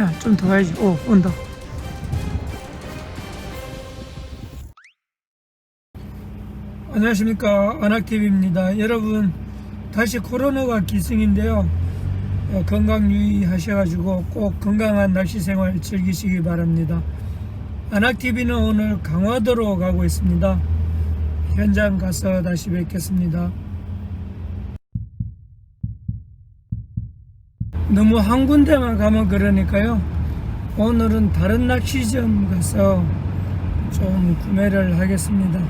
야, 좀 더 가야지. 오, 온다. 안녕하십니까. 안학TV입니다. 여러분, 다시 코로나가 기승인데요. 어, 건강 유의하셔가지고 꼭 건강한 낚시 생활 즐기시기 바랍니다. 안학TV는 오늘 강화도로 가고 있습니다. 현장 가서 다시 뵙겠습니다. 너무 한 군데만 가면 그러니까요. 오늘은 다른 낚시점 가서 좀 구매를 하겠습니다.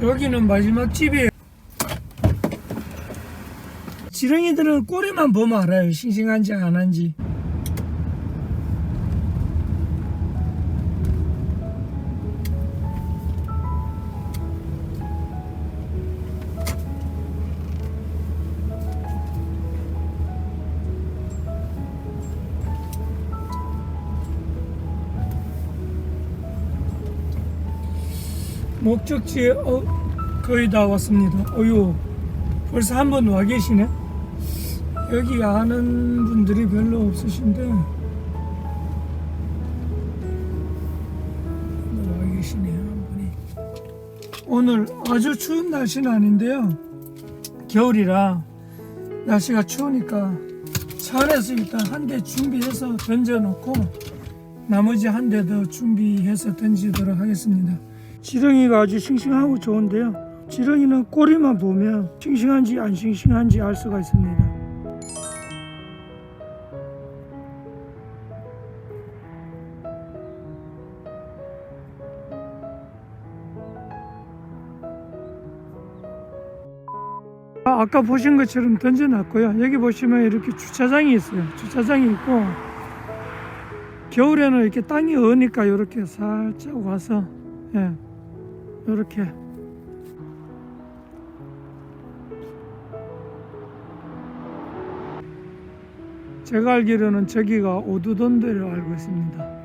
여기는 마지막 집이에요. 지렁이들은 꼬리만 보면 알아요. 싱싱한지 안 한지. 목적지에 어, 거의 다 왔습니다. 어유 벌써 한 번 와 계시네. 여기 아는 분들이 별로 없으신데 와 계시네요 한 분이. 오늘 아주 추운 날씨는 아닌데요. 겨울이라 날씨가 추우니까 차 안에서 일단 한 대 준비해서 던져놓고 나머지 한 대 더 준비해서 던지도록 하겠습니다. 지렁이가 아주 싱싱하고 좋은데요. 지렁이는 꼬리만 보면 싱싱한지 안 싱싱한지 알 수가 있습니다. 아, 아까 보신 것처럼 던져놨고요. 여기 보시면 이렇게 주차장이 있어요. 주차장이 있고 겨울에는 이렇게 땅이 어니까 이렇게 살짝 와서 예, 이렇게 제가 알기로는 저기가 오두돈대로 알고 있습니다.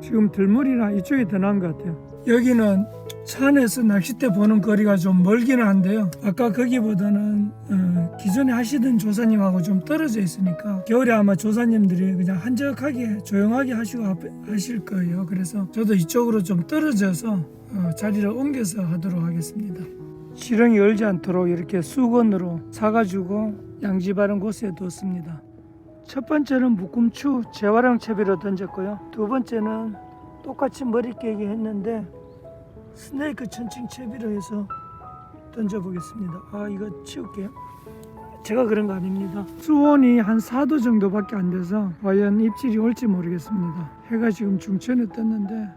지금 들물이나 이쪽이 더 나은 것 같아요. 여기는 차 안에서 낚싯대 보는 거리가 좀 멀기는 한데요. 아까 거기보다는 어, 기존에 하시던 조사님하고 좀 떨어져 있으니까 겨울에 아마 조사님들이 그냥 한적하게 조용하게 하시고 하실 거예요. 그래서 저도 이쪽으로 좀 떨어져서 어, 자리를 옮겨서 하도록 하겠습니다. 지렁이 얼지 않도록 이렇게 수건으로 사가지고 양지 바른 곳에 뒀습니다. 첫 번째는 묶음추 재활용 채비로 던졌고요. 두 번째는 똑같이 머리 깨기 했는데 스네이크 천칭 채비로 해서 던져보겠습니다. 아 이거 치울게요. 제가 그런 거 아닙니다. 수온이 한 4도 정도밖에 안 돼서 과연 입질이 올지 모르겠습니다. 해가 지금 중천에 떴는데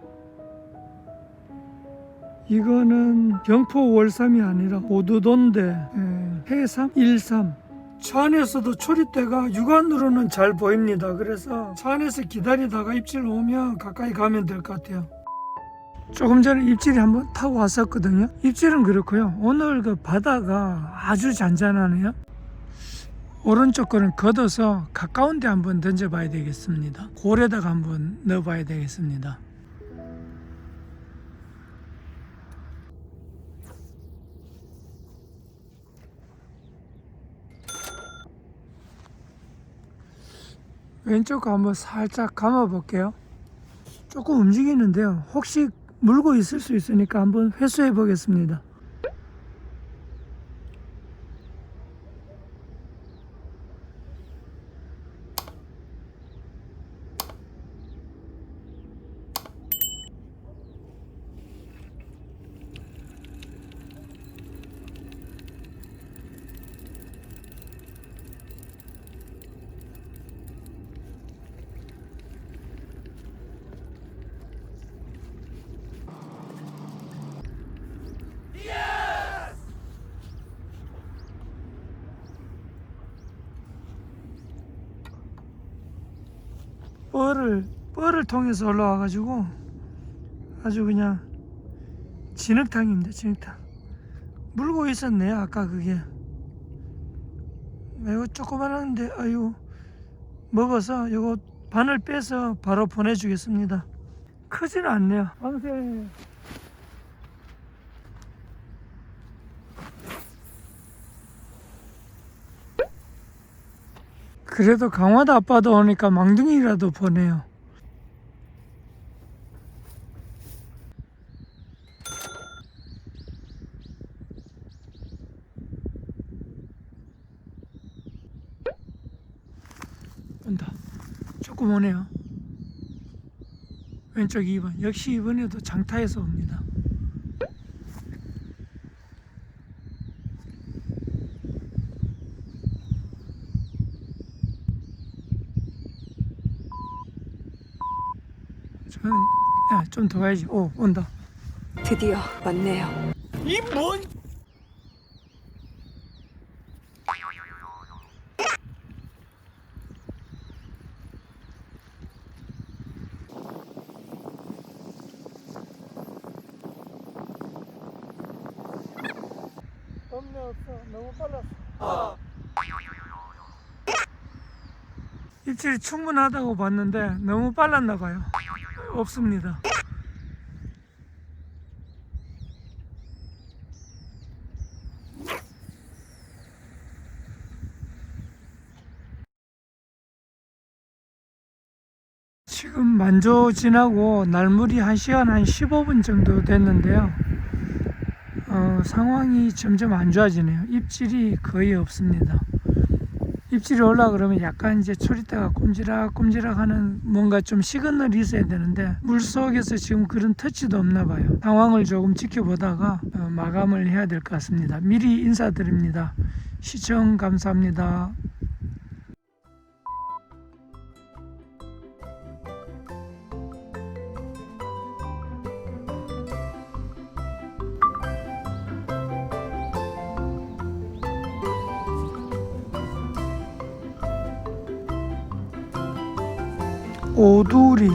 이거는 경포 월삼이 아니라 오두돈데 예, 해삼 13차 안에서도 초리대가 육안으로는 잘 보입니다. 그래서 차 안에서 기다리다가 입질 오면 가까이 가면 될 것 같아요. 조금 전에 입질이 한번 타고 왔었거든요. 입질은 그렇고요. 오늘 그 바다가 아주 잔잔하네요. 오른쪽 거는 걷어서 가까운 데 한번 던져 봐야 되겠습니다. 골에다가 한번 넣어 봐야 되겠습니다. 왼쪽 거 한번 살짝 감아 볼게요. 조금 움직이는데요. 혹시 물고 있을 수 있으니까 한번 회수해 보겠습니다. 뻘을 뻘을 통해서 올라와 가지고 아주 그냥 진흙탕입니다 진흙탕. 물고 있었네요 아까 그게. 매우 조그만한데 아유 먹어서 요거 바늘 빼서 바로 보내주겠습니다. 크지는 않네요. 방생 그래도 강화도 아빠도 오니까 망둥이라도 보내요. 온다. 조금 오네요. 왼쪽 2번. 역시 이번에도 장타에서 옵니다. 좀 더 가야지. 오, 온다. 드디어 왔네요. 이 뭔? 없네 없어 너무 빨랐어. 입질이 충분하다고 봤는데 너무 빨랐나 봐요. 없습니다. 지금 만조 지나고 날물이 1시간 한 15분 정도 됐는데요. 어, 상황이 점점 안 좋아지네요. 입질이 거의 없습니다. 입질이 올라 그러면 약간 이제 초리대가 꼼지락 꼼지락 하는 뭔가 좀 시그널이 있어야 되는데 물 속에서 지금 그런 터치도 없나 봐요. 상황을 조금 지켜보다가 어, 마감을 해야 될 것 같습니다. 미리 인사드립니다. 시청 감사합니다. 오두리